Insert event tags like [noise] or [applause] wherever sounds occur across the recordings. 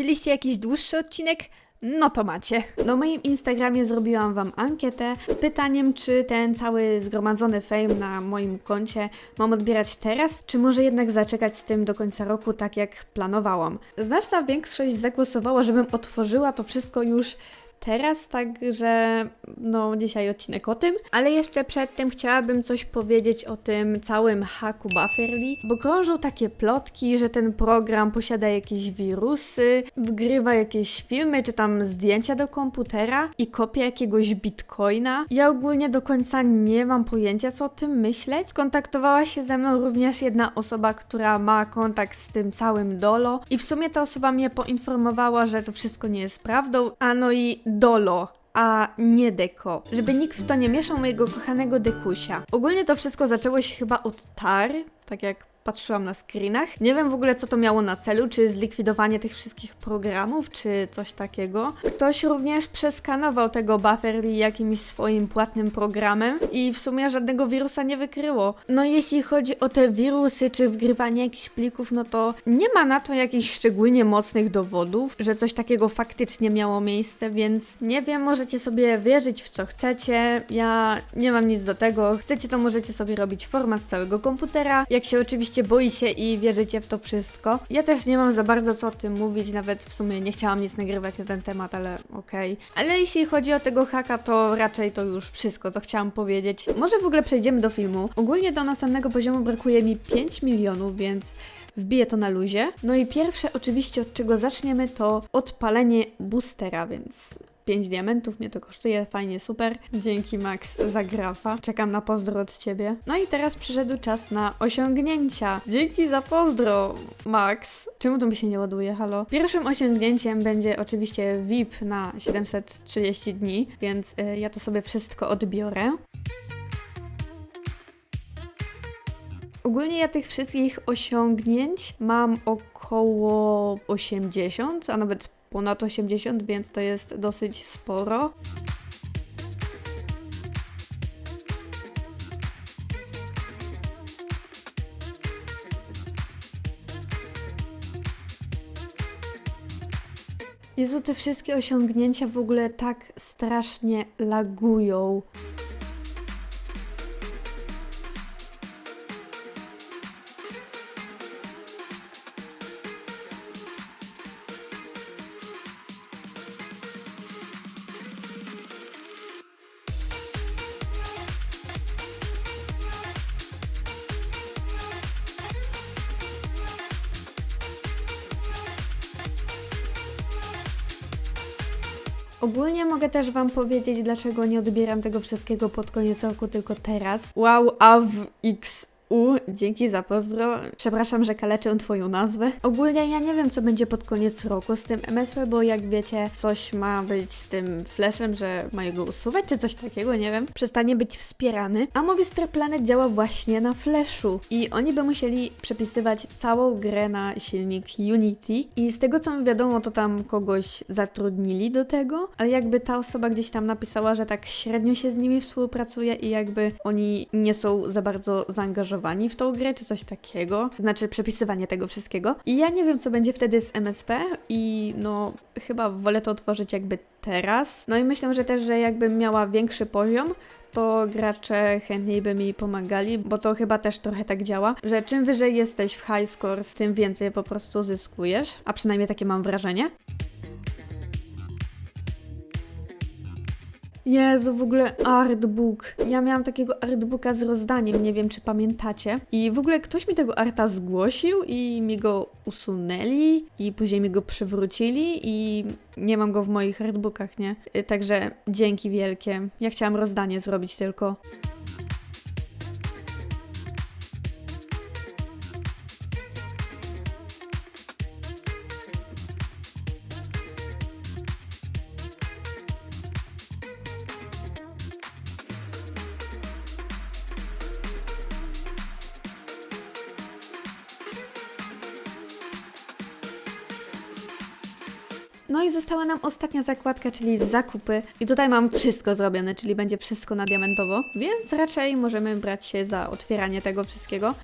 Chcieliście jakiś dłuższy odcinek? No to macie. Na moim Instagramie zrobiłam Wam ankietę z pytaniem, czy ten cały zgromadzony fame na moim koncie mam odbierać teraz, czy może jednak zaczekać z tym do końca roku, tak jak planowałam. Znaczna większość zagłosowała, żebym otworzyła to wszystko już teraz, także no dzisiaj odcinek o tym, ale jeszcze przed tym chciałabym coś powiedzieć o tym całym haku Bufferly, bo krążą takie plotki, że ten program posiada jakieś wirusy, wgrywa jakieś filmy czy tam zdjęcia do komputera i kopie jakiegoś bitcoina. Ja ogólnie do końca nie mam pojęcia co o tym myśleć. Skontaktowała się ze mną również jedna osoba, która ma kontakt z tym całym dolo i w sumie ta osoba mnie poinformowała, że to wszystko nie jest prawdą, a no i dolo a nie deko. Żeby nikt w to nie mieszał mojego kochanego dekusia. Ogólnie to wszystko zaczęło się chyba od tar, tak jak patrzyłam na screenach. Nie wiem w ogóle, co to miało na celu, czy zlikwidowanie tych wszystkich programów, czy coś takiego. Ktoś również przeskanował tego Bufferly jakimś swoim płatnym programem i w sumie żadnego wirusa nie wykryło. No jeśli chodzi o te wirusy, czy wgrywanie jakichś plików, no to nie ma na to jakichś szczególnie mocnych dowodów, że coś takiego faktycznie miało miejsce, więc nie wiem, możecie sobie wierzyć w co chcecie. Ja nie mam nic do tego. Chcecie, to możecie sobie robić format całego komputera. Jak się oczywiście boicie i wierzycie w to wszystko. Ja też nie mam za bardzo co o tym mówić, nawet w sumie nie chciałam nic nagrywać na ten temat, ale okej. Ale jeśli chodzi o tego haka, to raczej to już wszystko, co chciałam powiedzieć. Może w ogóle przejdziemy do filmu. Ogólnie do następnego poziomu brakuje mi 5 milionów, więc wbiję to na luzie. No i pierwsze oczywiście od czego zaczniemy to odpalenie boostera, więc 5 diamentów mnie to kosztuje, fajnie, super. Dzięki Max za grafa. Czekam na pozdro od ciebie. No i teraz przyszedł czas na osiągnięcia. Dzięki za pozdro, Max. Czemu to mi się nie ładuje, halo? Pierwszym osiągnięciem będzie oczywiście VIP na 730 dni, więc y, ja to sobie wszystko odbiorę. Ogólnie ja tych wszystkich osiągnięć mam około 80, a nawet ponad 80, więc to jest dosyć sporo. Jezu, te wszystkie osiągnięcia w ogóle tak strasznie lagują. Ogólnie mogę też Wam powiedzieć, dlaczego nie odbieram tego wszystkiego pod koniec roku, tylko teraz. Wow, AWXU, dzięki za pozdro. Przepraszam, że kaleczę Twoją nazwę. Ogólnie ja nie wiem, co będzie pod koniec roku z tym MSP, bo jak wiecie, coś ma być z tym flashem, że mają go usuwać, czy coś takiego, nie wiem. Przestanie być wspierany. A Movistar Planet działa właśnie na flashu i oni by musieli przepisywać całą grę na silnik Unity i z tego co mi wiadomo, to tam kogoś zatrudnili do tego, ale jakby ta osoba gdzieś tam napisała, że tak średnio się z nimi współpracuje i jakby oni nie są za bardzo zaangażowani w tą grę, czy coś takiego, znaczy przepisywanie tego wszystkiego. I ja nie wiem, co będzie wtedy z MSP i no chyba wolę to otworzyć jakby teraz. No i myślę, że też, że jakbym miała większy poziom, to gracze chętniej by mi pomagali, bo to chyba też trochę tak działa, że czym wyżej jesteś w high scores, tym więcej po prostu zyskujesz, a przynajmniej takie mam wrażenie. Jezu, w ogóle artbook. Ja miałam takiego artbooka z rozdaniem, nie wiem czy pamiętacie. I w ogóle ktoś mi tego arta zgłosił i mi go usunęli i później mi go przywrócili i nie mam go w moich artbookach, nie? Y, Także dzięki wielkie. Ja chciałam rozdanie zrobić tylko. No i została nam ostatnia zakładka, czyli zakupy. I tutaj mam wszystko zrobione, czyli będzie wszystko na diamentowo, więc raczej możemy brać się za otwieranie tego wszystkiego.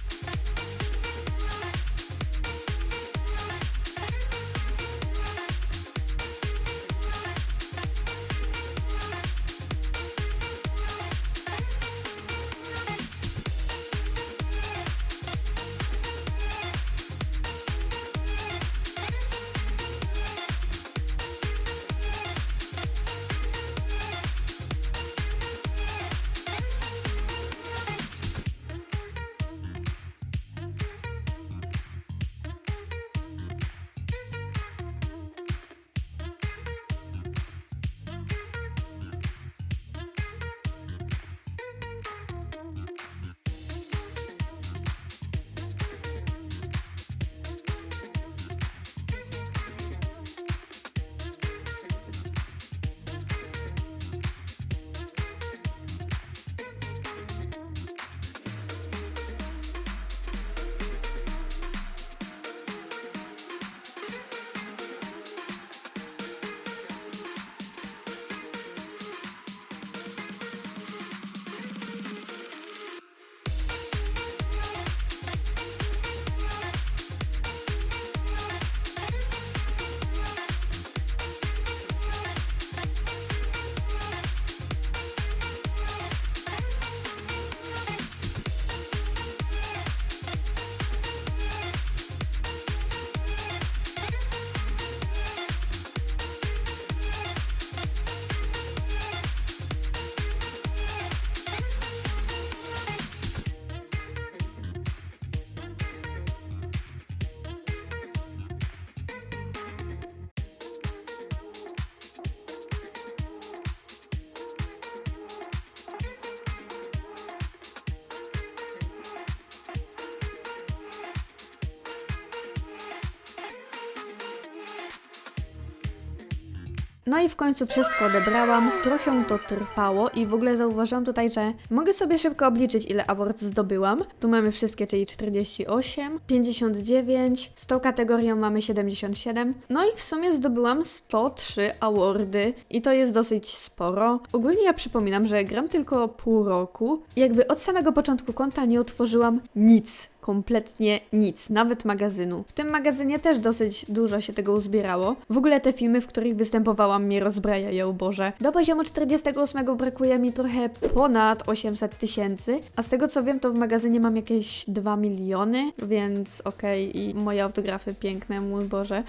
No i w końcu wszystko odebrałam. Trochę to trwało i w ogóle zauważyłam tutaj, że mogę sobie szybko obliczyć, ile award zdobyłam. Tu mamy wszystkie, czyli 48, 59, z tą kategorią mamy 77. No i w sumie zdobyłam 103 awardy i to jest dosyć sporo. Ogólnie ja przypominam, że gram tylko pół roku. Jakby od samego początku konta nie otworzyłam nic kompletnie nic, nawet magazynu. W tym magazynie też dosyć dużo się tego uzbierało. W ogóle te filmy, w których występowałam, mnie rozbrajają, Boże. Do poziomu 48 brakuje mi trochę ponad 800 tysięcy, a z tego co wiem, to w magazynie mam jakieś 2 miliony, więc okej, i moje autografy piękne, mój Boże.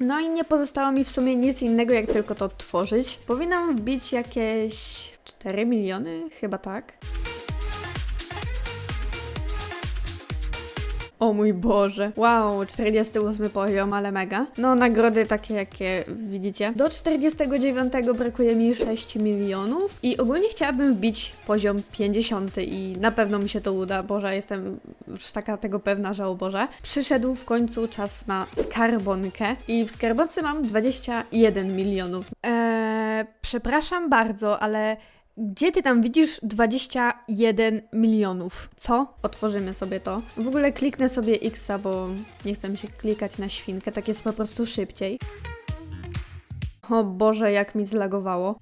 No i nie pozostało mi w sumie nic innego, jak tylko to tworzyć. Powinnam wbić jakieś 4 miliony, chyba tak. Mój Boże. Wow, 48 poziom, ale mega. No, nagrody takie, jakie widzicie. Do 49 brakuje mi 6 milionów i ogólnie chciałabym wbić poziom 50 i na pewno mi się to uda. Boże, jestem już taka tego pewna, że o Boże. Przyszedł w końcu czas na skarbonkę i w skarbonce mam 21 milionów. Eee, przepraszam bardzo, ale gdzie ty tam widzisz 21 milionów? Co? Otworzymy sobie to. W ogóle kliknę sobie X, bo nie chcę mi się klikać na świnkę, tak jest po prostu szybciej. O Boże, jak mi zlagowało.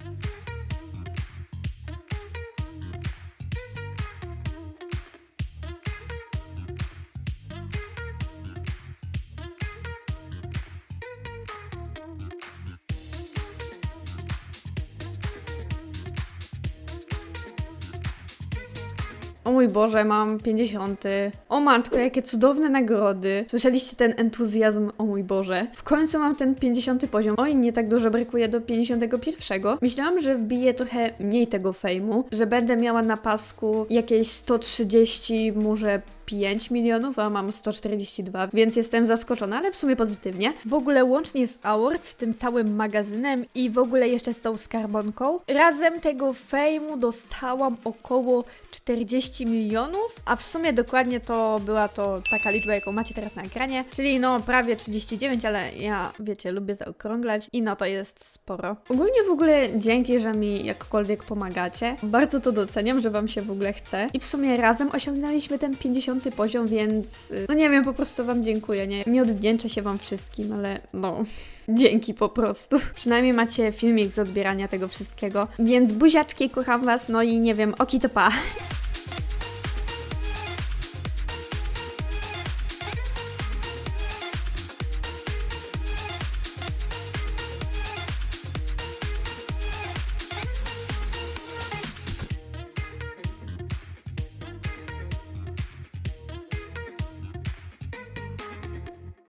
O mój Boże, mam 50. O matko, jakie cudowne nagrody. Słyszeliście ten entuzjazm? O mój Boże. W końcu mam ten 50 poziom. Oj, nie tak dużo brakuje do 51. Myślałam, że wbiję trochę mniej tego fejmu, że będę miała na pasku jakieś 130, może 5 milionów, a mam 142, więc jestem zaskoczona, ale w sumie pozytywnie. W ogóle łącznie z Award, z tym całym magazynem i w ogóle jeszcze z tą skarbonką, razem tego fejmu dostałam około 40 milionów, a w sumie dokładnie to była to taka liczba, jaką macie teraz na ekranie, czyli no prawie 39, ale ja, wiecie, lubię zaokrąglać i no to jest sporo. Ogólnie w ogóle dzięki, że mi jakkolwiek pomagacie. Bardzo to doceniam, że Wam się w ogóle chce. I w sumie razem osiągnęliśmy ten 50 poziom, więc y, no nie wiem, po prostu Wam dziękuję. Nie, nie odwdzięczę się Wam wszystkim, ale no. [laughs] Dzięki po prostu. Przynajmniej macie filmik z odbierania tego wszystkiego. Więc buziaczki, kocham Was, no i nie wiem, oki to pa.